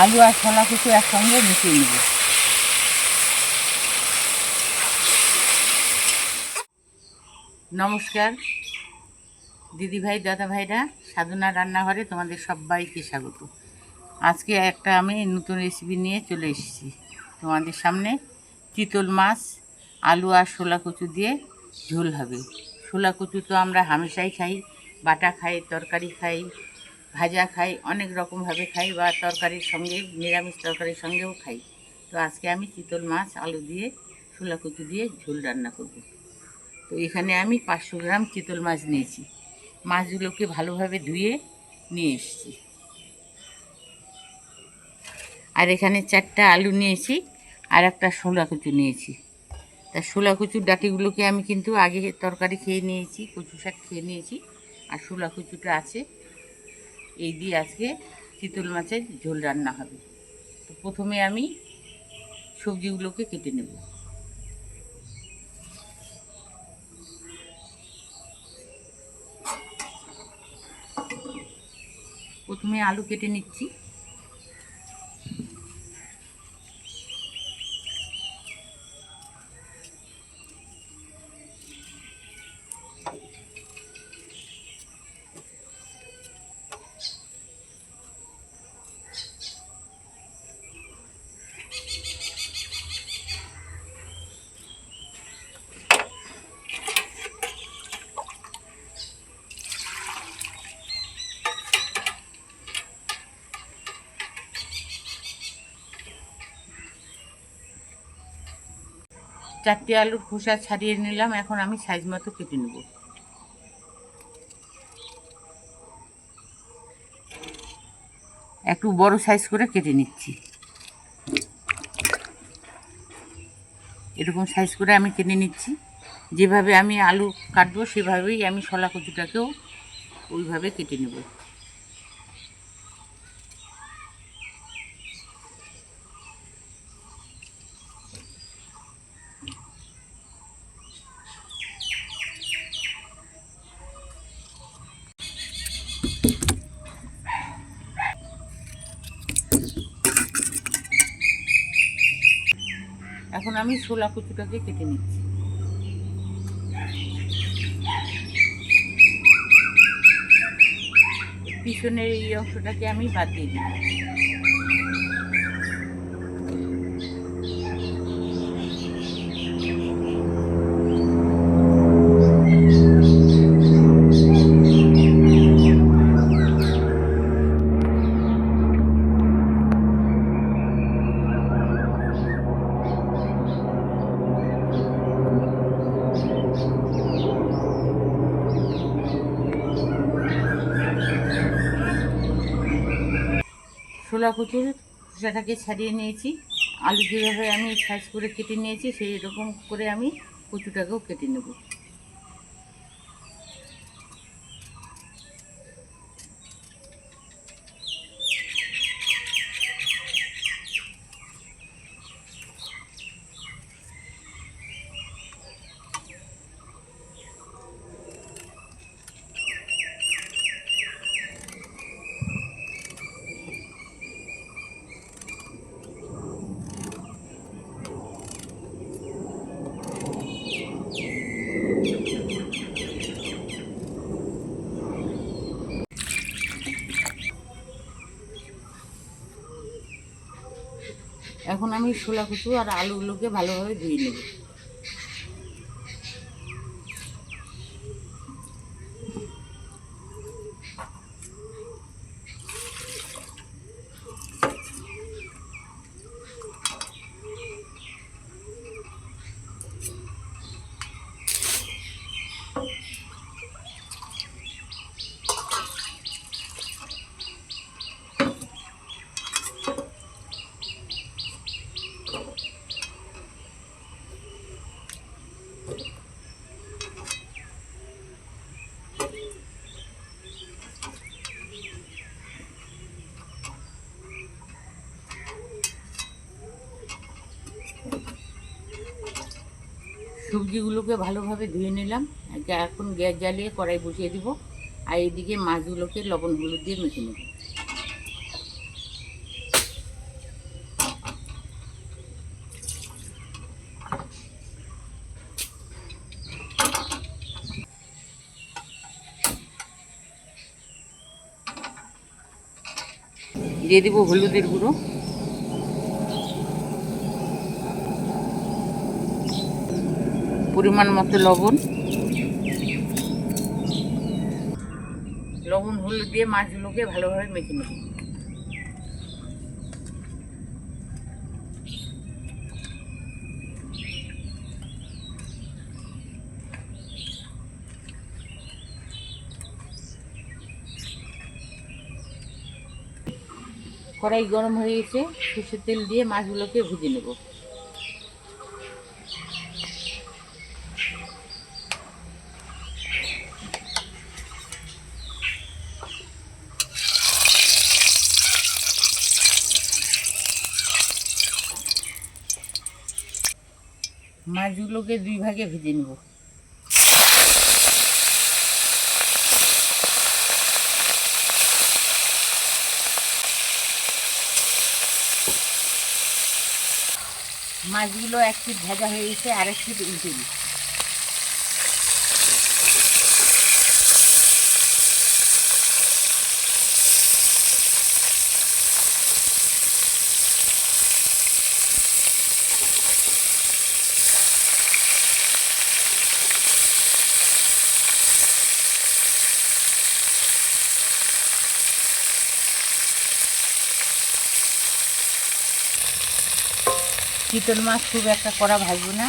আলু আর ছোলা কুচু একসঙ্গে মিশিয়ে নেব। নমস্কার। দিদিভাই দাদা ভাইরা, সাধনা রান্নাঘরে তোমাদের সবাইকে স্বাগত। আজকে একটা আমি নতুন রেসিপি নিয়ে চলে এসেছি। তোমাদের সামনে চিতল মাছ, আলু আর শোলা কচু দিয়ে ঝোল হবে। শোলা কচু তো আমরা হামেশাই খাই, বাটা খাই, তরকারি খাই ভাজা খাই, অনেক রকমভাবে খাই বা তরকারির সঙ্গে, নিরামিষ তরকারির সঙ্গেও খাই। তো আজকে আমি চিতল মাছ, আলু দিয়ে কচু দিয়ে ঝোল রান্না করব। তো এখানে আমি পাঁচশো গ্রাম চিতল মাছ নিয়েছি। মাছগুলোকে ভালোভাবে ধুয়ে নিয়ে এসেছি। আর এখানে চারটা আলু নিয়েছি আর একটা কচু নিয়েছি। তা কচুর ডাটিগুলোকে আমি কিন্তু আগে তরকারি খেয়ে নিয়েছি, কচু শাক খেয়ে নিয়েছি। আর কচুটা আছে। এই দিয়ে আজকে চিতল মাছের ঝোল রান্না হবে। তো প্রথমে আমি সবজিগুলোকে কেটে নেব। প্রথমে আলু কেটে নিচ্ছি। চারটে আলুর খোসা ছাড়িয়ে নিলাম, এখন আমি সাইজ মতো কেটে নেব। একটু বড় সাইজ করে কেটে নিচ্ছি। এরকম সাইজ করে আমি কেটে নিচ্ছি। যেভাবে আমি আলু কাটবো, সেভাবেই আমি শলা কচুটাকেও ওইভাবে কেটে নেব এখন আমি ছোলা কচুটাকে কেটে নিচ্ছি। পিছনের এই অংশটাকে আমি বাদ দিয়ে দিই কচুর খোসাটাকে ছাড়িয়ে নিয়েছি। আলু যেভাবে আমি সাইজ করে কেটে নিয়েছি সেই রকম করে আমি কচুটাকেও কেটে নেব। এখন আমি ছোলা কুচু আর আলুগুলোকে ভালোভাবে ধুয়ে নেব। মুরগিগুলোকে ভালোভাবে ধুয়ে নিলাম। এখন গ্যাস জ্বালিয়ে কড়াই বসিয়ে দিব। আর এদিকে মাছগুলোকে লবণ হলুদ দিয়ে মেখে নেব। দিয়ে দিব হলুদের গুঁড়ো। পরিমাণ মতো লবণ। লবণ হলুদ দিয়ে মাছগুলোকে ভালোভাবে মেখে নেব। কড়াই গরম হয়ে গেছে, সর্ষের তেল দিয়ে মাছগুলোকে ভুজে নেব। মাছগুলোকে দুই ভাগে ভেজে নেব। মাছগুলো একটি ভেজা হয়ে গেছে আর এক পিট উল্টে দিই চিতল মাছ খুব একটা করা ভাজবো না।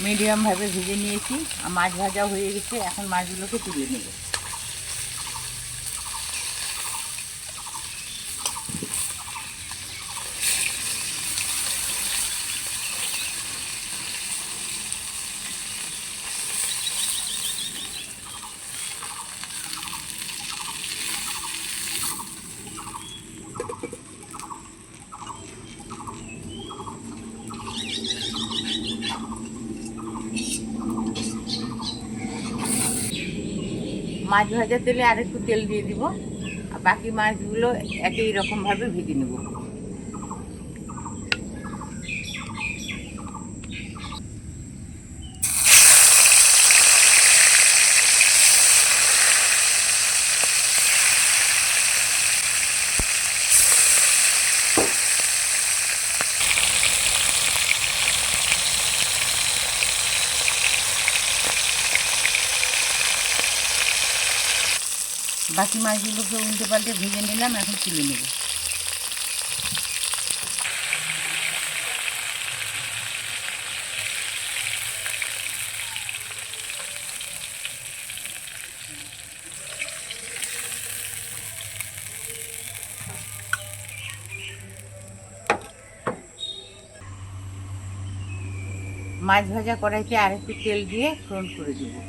মিডিয়ামভাবে ভেজে নিয়েছি। আর মাছ ভাজা হয়ে গেছে, এখন মাছগুলোকে তুলে নেব। মাছ ভাজার তেলে আর একটু তেল দিয়ে দিব। আর বাকি মাছগুলো একই রকমভাবে ভেজে নেব। বাকি মাছগুলোকে উল্টে পাল্টে ভেজে নিলাম, এখন তুলে নেব। মাছ ভাজা কড়াইতে আরেকটু তেল দিয়ে ফ্রন করে দেবো।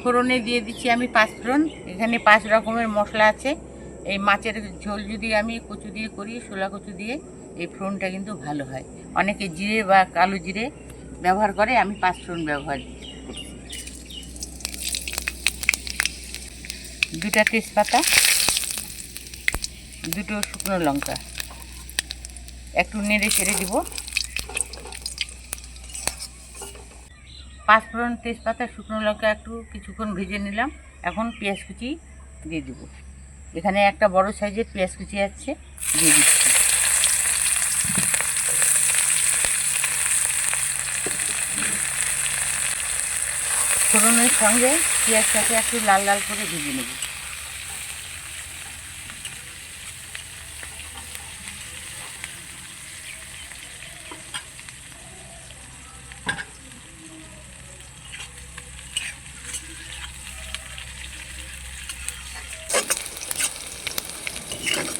ফোড়নে দিয়ে দিচ্ছি আমি পাঁচ ফোড়ন। এখানে পাঁচ রকমের মশলা আছে। এই মাছের ঝোল যদি আমি কচু দিয়ে করি শোলা কচু দিয়ে, এই ফোড়নটা কিন্তু ভালো হয়। অনেকে জিরে বা কালো জিরে ব্যবহার করে, আমি পাঁচ ফোড়ন ব্যবহার দুটা তেজপাতা, দুটো শুকনো লঙ্কা। একটু নেড়ে ছেড়ে দিব। পাঁচফোড়ন তেজপাতা, শুকনো লঙ্কা একটু কিছুক্ষণ ভেজে নিলাম। এখন পেঁয়াজ কুচি দিয়ে দেবো। এখানে একটা বড় সাইজের পেঁয়াজ কুচি আছে, দিয়ে দিচ্ছি। ফোড়নের সঙ্গে পেঁয়াজটাকে একটু লাল লাল করে ভেজে নেব।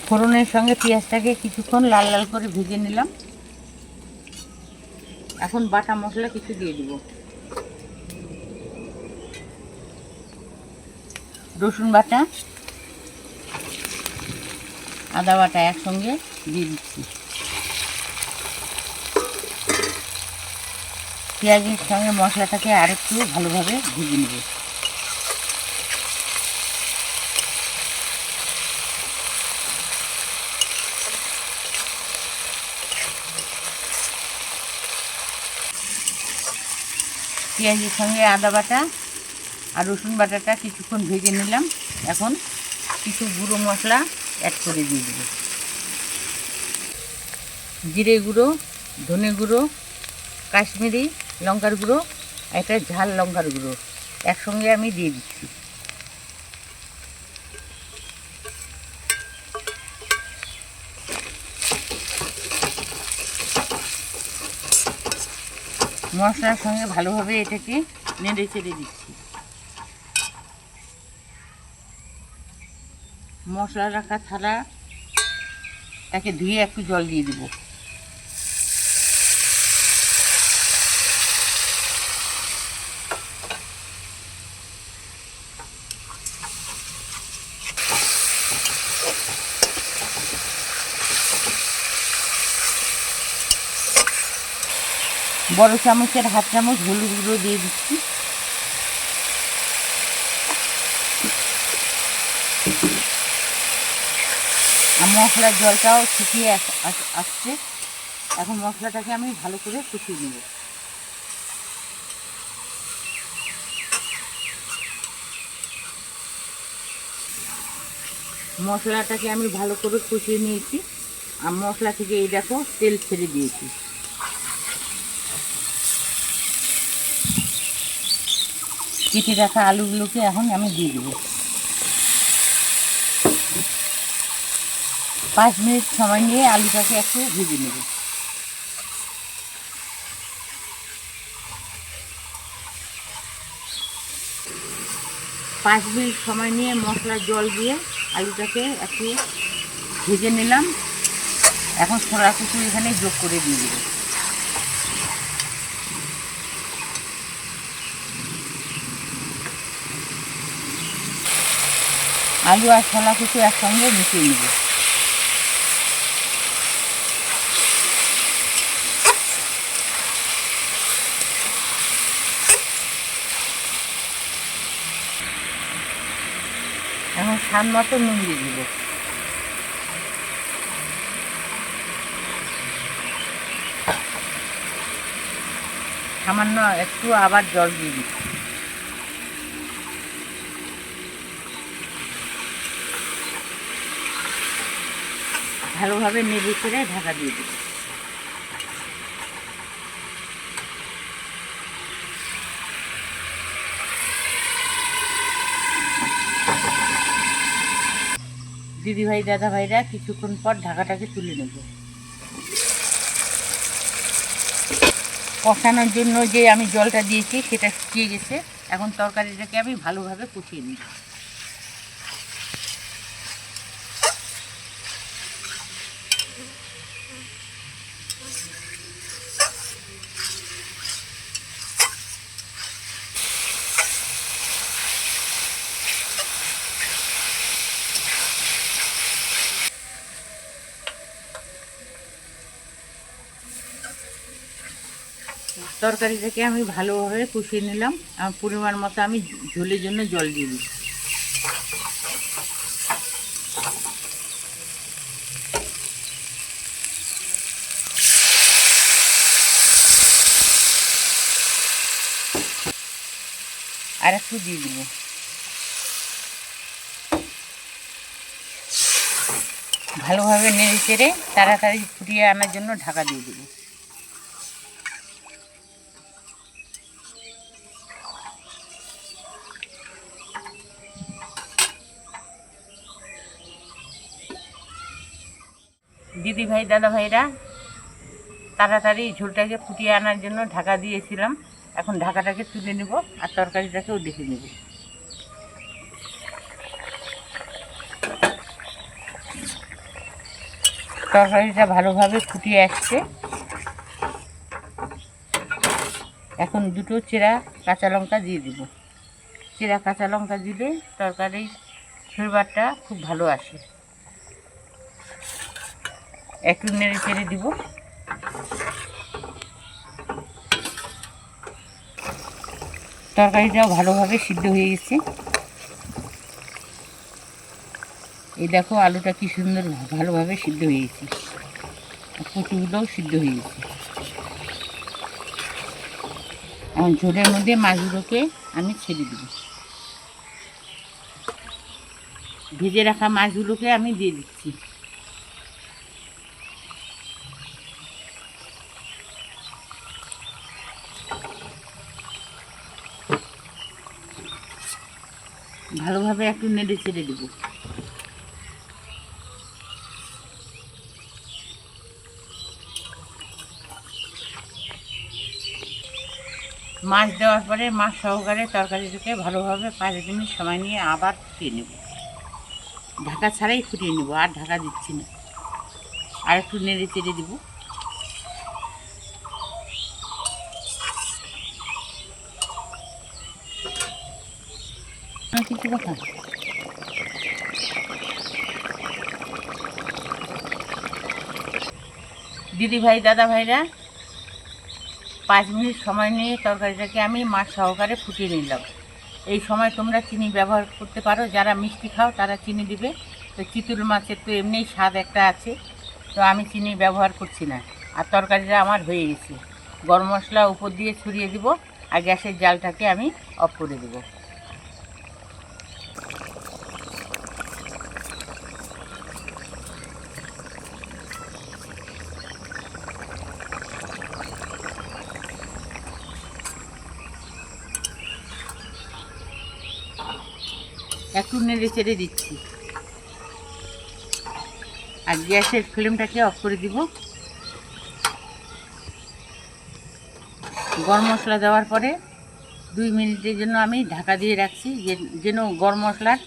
ফোড়নের সঙ্গে পেঁয়াজটাকে কিছুক্ষণ লাল লাল করে ভেজে নিলাম। এখন বাটা মশলা কিছু দিয়ে দিব। রসুন বাটা, আদা বাটা একসঙ্গে দিয়ে দিচ্ছি। পেঁয়াজের সঙ্গে মশলাটাকে আরেকটু ভালোভাবে ভেজে নেব। পেঁয়াজের সঙ্গে আদা বাটা আর রসুন বাটাটা কিছুক্ষণ ভেজে নিলাম। এখন কিছু গুঁড়ো মশলা অ্যাড করে দিয়ে দেবো। জিরে গুঁড়ো, ধনে গুঁড়ো, কাশ্মীরি লঙ্কার গুঁড়ো একটা ঝাল লঙ্কার গুঁড়ো একসঙ্গে আমি দিয়ে দিচ্ছি। মশলার সঙ্গে ভালোভাবে এটাকে নেড়ে চেড়ে দিচ্ছি। মশলা রাখা থালা তাকে ধুয়ে একটু জল দিয়ে দিব। বড় চামচের হাফ চামচ হলুদ গুঁড়ো দিয়ে দিচ্ছি। আর মশলার জলটাও শুকিয়ে আস- আস- আসছে। এখন মশলাটাকে আমি ভালো করে কষিয়ে নেব। মশলাটাকে আমি ভালো করে কষিয়ে নিয়েছি। আর মশলা থেকে এই দেখো তেল ছেড়ে দিয়েছি। কেটে রাখা আলুগুলোকে এখন আমি দিয়ে দেবো। পাঁচ মিনিট সময় নিয়ে আলুটাকে একটু ভেজে নেব। পাঁচ মিনিট সময় নিয়ে মশলার জল দিয়ে আলুটাকে একটু ভেজে নিলাম। এখন ছোলা কুচু এখানে যোগ করে দিয়ে দেবো। আলু আর ছোলা কুচু একসঙ্গে মিশিয়ে নেব। এখন স্বাদ মতো নুন দিয়ে দিব। সামান্য একটু আবার জল দিয়ে দিচ্ছি। ভালোভাবে নেড়ে করে ঢাকা দিয়ে দেবো। দিদি ভাই দাদা ভাইরা কিছুক্ষণ পর ঢাকাটাকে তুলে নেব। কষানোর জন্য যে আমি জলটা দিয়েছি, সেটা শুকিয়ে গেছে। এখন তরকারিটাকে আমি ভালোভাবে কষিয়ে নিই তরকারিটাকে আমি ভালোভাবে কষিয়ে নিলাম। আমার পরিমাণ মতো আমি ঝোলের জন্য জল দিয়ে দিই আর একটু দিয়ে দিব। ভালোভাবে নেড়ে চেড়ে তাড়াতাড়ি ফুটিয়ে আনার জন্য ঢাকা দিয়ে দেবো। দিদি ভাই, দাদা ভাইরা, তাড়াতাড়ি ঝোলটাকে ফুটিয়ে আনার জন্য ঢাকা দিয়েছিলাম। এখন ঢাকাটাকে তুলে নেব আর তরকারিটাকেও দেখে নেব। তরকারিটা ভালোভাবে ফুটিয়ে আসছে। এখন দুটো চেরা কাঁচা লঙ্কা দিয়ে দিব। চেরা কাঁচা লঙ্কা দিলে তরকারির ফ্লেভারটা খুব ভালো আসে। একটু নেড়ে চেড়ে দিব। তরকারিটাও ভালোভাবে সিদ্ধ হয়ে গেছে। এই দেখো, আলুটা কি সুন্দর ভালোভাবে সিদ্ধ হয়ে গেছে। কচুগুলোও সিদ্ধ হয়ে গেছে। এখন ঝোলের মধ্যে মাছগুলোকে আমি ছেড়ে দেব। ভেজে রাখা মাছগুলোকে আমি দিয়ে দিচ্ছি। ভালোভাবে একটু নেড়ে চেড়ে দেবো। মাছ দেওয়ার পরে মাছ সহকারে তরকারিটাকে ভালোভাবে পাঁচ মিনিট সময় নিয়ে আবার ফুটিয়ে নেব। ঢাকা ছাড়াই ফুটিয়ে নেব, আর ঢাকা দিচ্ছি না। আর একটু নেড়ে চেড়ে দেবো আর কিছু কথা দিদি ভাই, দাদা ভাইরা, পাঁচ মিনিট সময় নিয়ে তরকারিটাকে আমি মাছ সহকারে ফুটিয়ে নিলাম। এই সময় তোমরা চিনি ব্যবহার করতে পারো, যারা মিষ্টি খাও তারা চিনি দিবে। তো চিতুল মাছের তো এমনিই স্বাদ একটা আছে, তো আমি চিনি ব্যবহার করছি না। আর তরকারিটা আমার হয়ে গেছে। গরম মশলা উপর দিয়ে ছড়িয়ে দিব, আর গ্যাসের জালটাকে আমি অফ করে দেবো। একটু নেড়ে চেড়ে দিচ্ছি। আর গ্যাসের ফ্লেমটাকে অফ করে দিব। গরম মশলা দেওয়ার পরে দুই মিনিটের জন্য আমি ঢাকা দিয়ে রাখছি যেন গরম মশলার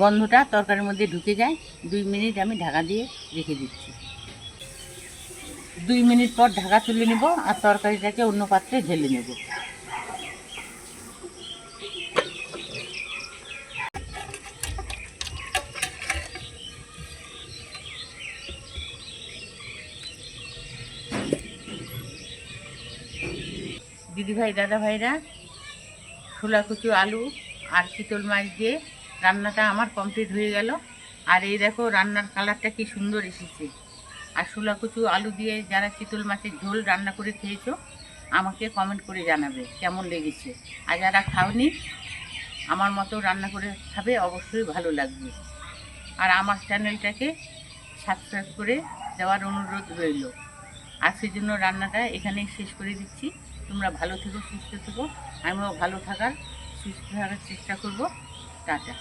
গন্ধটা তরকারির মধ্যে ঢুকে যায়। দুই মিনিট আমি ঢাকা দিয়ে রেখে দিচ্ছি। দুই মিনিট পর ঢাকা তুলে নেব আর তরকারিটাকে অন্য পাত্রে ঢেলে নেব। দিদিভাই দাদা ভাইরা ছোলা কুচু আলু আর চিতল মাছ দিয়ে রান্নাটা আমার কমপ্লিট হয়ে গেল। আর এই দেখো, রান্নার কালারটা কি সুন্দর এসেছে। আর কুচু আলু দিয়ে যারা চিতল মাছের ঝোল রান্না করে খেয়েছো, আমাকে কমেন্ট করে জানাবে, কেমন লেগেছে। আর যারা খাওনি, আমার মতো রান্না করে খাবে, অবশ্যই ভালো লাগবে। আর আমার চ্যানেলটাকে সাবস্ক্রাইব করে দেওয়ার অনুরোধ রইল। আর সেই জন্য রান্নাটা এখানেই শেষ করে দিচ্ছি। তোমরা ভালো থেকো সুস্থ থেকো। আমিও ভালো থাকার সুস্থ থাকার চেষ্টা করব। টাটা।